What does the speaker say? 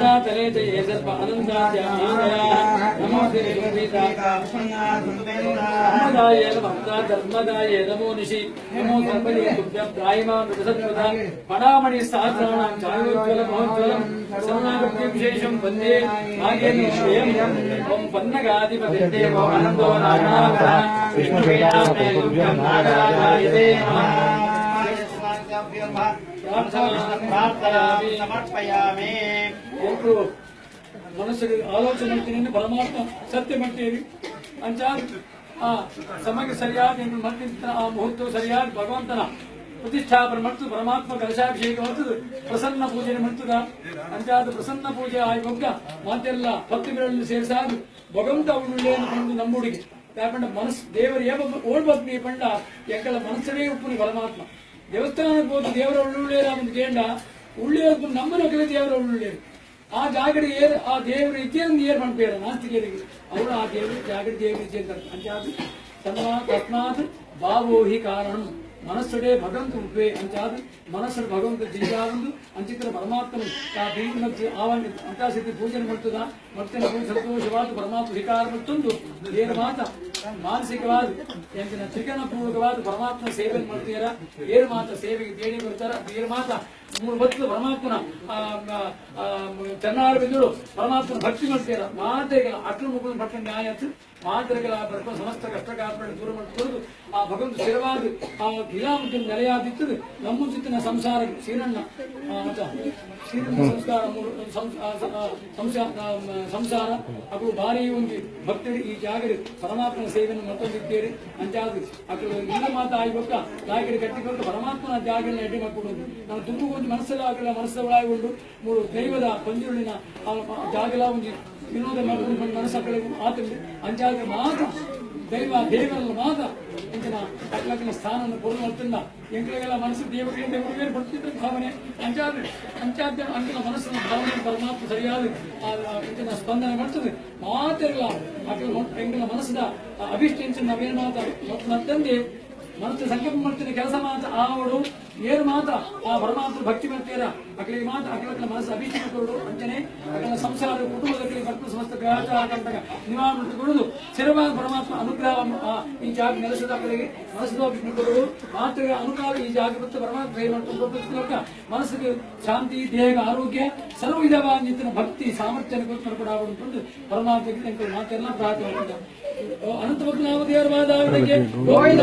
सर्पा भवति ये संसंस्कृताः नमस्ते प्रिया ग्रामे वामे गण्येय जन्मा प्रचन्तिः नमोऽस्ते विष्णुप्रियता प्रसन्ना सर्वेश्वरेण पृथिव्यां च ये सर्पा ये स प्रसंस्कृताः नमस्ते विष्णुप्रियता प्रसन्ना सर्वेश्वरेण सा तले च ये सर्प अनन्ताद्याः नमोऽस्ते विष्णुप्रियता धर्मदाय भक्ता धर्मदाय नमो निशि नमो सर्वदे तुभ्यं त्रायिमां विदसत्पदा पणामणि सहस्राणां चायोज्वल महोज्वलं शरणागत्य विशेषं वन्दे भाग्यनिश्चयम् ॐ पन्नगाधिपतिर्दे वो आनन्दो नारायणः विष्णुवेदान्ते तुभ्यं नारायणाय ते ಪ್ರಾರ್ಥಯಾಮಿ ಸಮರ್ಪಯಾಮಿ. ಎಲ್ರು ಮನಸ್ಸಿಗೆ ಆಲೋಚನೆ ಪರಮಾತ್ಮ ಸತ್ಯ ಮಾಡ್ತೀವಿ. ಅಂಚ ಆ ಸರಿಯಾದ ಮತ್ತಿಂತ, ಆ ಮುಹೂರ್ತ ಸರಿಯಾದ ಭಗವಂತನ ಪ್ರತಿಷ್ಠಾಪನೆ ಮಾಡ್ತು ಪರಮಾತ್ಮ ಕಲಶಾಭಿಷೇಕ ಮಾಡ್ತದೆ ಪ್ರಸನ್ನ ಪೂಜೆ ಮಾಡ್ತದ. ಅಂಚಾದ ಪ್ರಸನ್ನ ಪೂಜೆ ಆಯೋಗ ಮಾತೆಲ್ಲ ಭಕ್ತಿಗಳಲ್ಲಿ ಸೇರಿಸಾದ, ಭಗವಂತ ಉಳ್ಳೆ ಒಂದು ನಮ್ಮುಡಿಗೆ ಯಾಕಂದ್ರೆ ಮನಸ್ಸು ದೇವರು ಏ ಓಡ್ಬೇಕು ನೀ ಪಂಡ ಎಕ್ಕಲ ಮನಸ್ಸರೇ ಉಪ್ಪುನಿ ಪರಮಾತ್ಮ. ದೇವಸ್ಥಾನಕ್ಕೆ ಹೋದ ದೇವರ ಒಳ್ಳುಳ್ಳೇರ ಒಂದು ಉಳ್ಳಿ ಹೋದ್ ದೇವರ ಒಳ್ಳುಳ್ಳೇರು ಆ ಜಾಗಡಿ ಏರ್, ಆ ದೇವರ ಇದ್ದೇನು ಏರ್ ಮಾಡ್ಬೇಡ ನಾಸ್ತಿಕರಿಗೆ ಅವರು ಆ ದೇವರು ಜಾಗಡಿ ದೇವರು ಇದ್ದೇ ಅಂತಾರೆ ಅಂಚಾದು ತನ್ನ ತಸ್ಮಾತ್ ಭಾವೋಹಿ ಕಾರಣ. ಮನಸ್ಸುಡೆ ಭಗವಂತ ಉಪೇ ಅಂಚಾದ ಮನಸ್ಸು ಭಗವಂತ ಜಿಂಜಾವಂದು ಅಂಚಿತ್ರ ಪರಮಾತ್ಮನು ಆ ಬೀಗಿನ ಅಂತ ಸಿದ್ಧಿ ಪೂಜನೆ ಮಾಡ್ತದ. ಮತ್ತೆ ಸಂತೋಷವಾದ ಪರಮಾತ್ಮ ವಿಕಾರ ಮತ್ತೊಂದು ಏನು ಮಾತ? ಮಾನಸಿಕವಾದ ಎಂದಿನ ಪೂರ್ವಕವಾದ ಪರಮಾತ್ಮ ಸೇವೆ ಮಾಡ್ತೀರ? ಏರು ಮಾತ್ರ ಸೇವೆಗೆ ದೇಣಿ ಬರ್ತಾರ ಏರು ಮಾತ್ರ? ಮೂರು ಹೊತ್ತು ಪರಮಾತ್ಮನ ಚೆನ್ನಾರು ಬಿದ್ದರು ಪರಮಾತ್ಮನ ಭಕ್ತಿ ಮಾಡ್ತೀರ? ಮಾತೆಗಳ ಅಟ್ಲ ಮುಗಿದ ಭಕ್ತ ನ್ಯಾಯ ಮಾತ್ರೆಗಳ ಬರ್ಕ ಸಮಸ್ತ ಸಮಸ್ತ ಕಷ್ಟಕಾರಗಳನ್ನು ದೂರ ಮಾಡಿಕೊಂಡು ಆ ಭಗವಂತ ಸ್ಥಿರವಾಗಿ ಆ ಗಿಲಾಮುಖ ನೆಲೆಯಾದಿತ್ತು ನಮ್ಮ ಜೊತಿನ ಸಂಸಾರ ಶ್ರೀರಣ್ಣ ಸಂಸ್ಕಾರ ಮೂರು- ಸಂ- ಆ, ಸ- ಆ, ಸಂಸಾ- ಸಂಸಾರ. ಅದು ಭಾರಿ ಒಂದು ಭಕ್ತರು ಈ ಜಾಗರಿ ಪರಮಾತ್ಮನ ಸೇವೆಯನ್ನು ಮತ್ತೊಂದಿದ್ದೇರಿ ಅಂಚಾದ್ರಿ ಅಕ್ಕಳು ಇಲ್ಲ. ಮಾತ ಆಗ್ಬೇಕ ಜಾಗರಿ ಕಟ್ಟಿಕೊಂಡು ಪರಮಾತ್ಮನ ಜಾಗನ ಅಡ್ಡಿ ಮಾಡ್ಕೊಂಡು ನಾವು ದುಡ್ಡು ಒಂದು ಮನಸ್ಸಲ್ಲಿ ಆಗಲ್ಲ ಮನಸ್ಸು ಒಳಗೊಂಡು ಮೂರು ದೈವದ ಪಂಜುರುಳಿನ ಜಾಗಲ ಒಂದು ವಿನೋದ ಮಾಡಿಕೊಂಡು ಮನಸ್ಸು ಆ ಕಡೆ ಮಾತ್ರ ದೈವ ದೇವರಲ್ಲ ಮಾತ್ರ ಇಂಚಿನ ಅಕ್ಲಕ್ಕಿನ ಸ್ಥಾನವನ್ನು ಕೊಡುವಂತಿಲ್ಲ. ಎಂಕಳಿಗೆಲ್ಲ ಮನಸ್ಸು ದೇವರಿಗೆ ದೇವರಿಗೆ ಬರ್ತಿದ್ದ ಭಾವನೆ. ಅಂಚಾದ್ರೆ ಅಂಚಾದ ಅಂಕಿನ ಮನಸ್ಸಿನ ಭಾವನೆ ಪರಮಾತ್ಮ ಸರಿಯಾದ ಆ ಸ್ಪಂದನೆ ಮಾಡ್ತದೆ. ಮಾತಿರಲ್ಲ ಎಂಕಲ ಮನಸ್ಸಿನ ಆ ಅಭಿಷ್ಟ ಇಂಚಿನ ನಾವೇನು ಮಾತ ಮತ್ತಂದೆ ಮನಸ್ಸು ಸಂಕಲ್ಪ ಮಾಡ್ತೀನಿ ಕೆಲಸ ಮಾತ್ರ ಆವಡು ಏನು ಮಾತ್ರ ಆ ಪರಮಾತ್ಮ ಭಕ್ತಿ ಮಾಡ್ತೀರ ಅಕಲಿಗೆ ಮಾತ್ರ ಅಕಲಕ್ಕನ ಮನಸ್ಸು ಅಭಿಷೇಕ ಕೊಡು ಅಂಚನೆ ಅಕಲ ಸಂಸಾರ, ಕುಟುಂಬದಲ್ಲಿ ಭಕ್ತ ಸಮಸ್ತ ಗ್ರಹಾಚಾರ ನಿವಾರಣೆ ಸ್ಥಿರವಾದ ಪರಮಾತ್ಮ ಅನುಗ್ರಹ ಈ ಜಾಗ ನೆಲೆಸದ ಕಡೆಗೆ ಮನಸ್ಸು ಕೊಡುವುದು ಮಾತ್ರ ಅನುಗ್ರಹ ಈ ಜಾಗ ಮತ್ತು ಪರಮಾತ್ಮ ಕೈ ಮಾಡ್ಕೊಂಡು ಮನಸ್ಸಿಗೆ ಶಾಂತಿ, ದೇಹ, ಆರೋಗ್ಯ ಸರ್ವ ವಿಧವಾದ ನಿಂತಿನ ಭಕ್ತಿ ಸಾಮರ್ಥ್ಯ ಕೊಡಾಗುವುದು ಪರಮಾತ್ಮ ಮಾತೆಲ್ಲ ಪ್ರಾರ್ಥನೆ. ಅನಂತ ನಾವು ದೇವರ ಗೋವಿಂದ.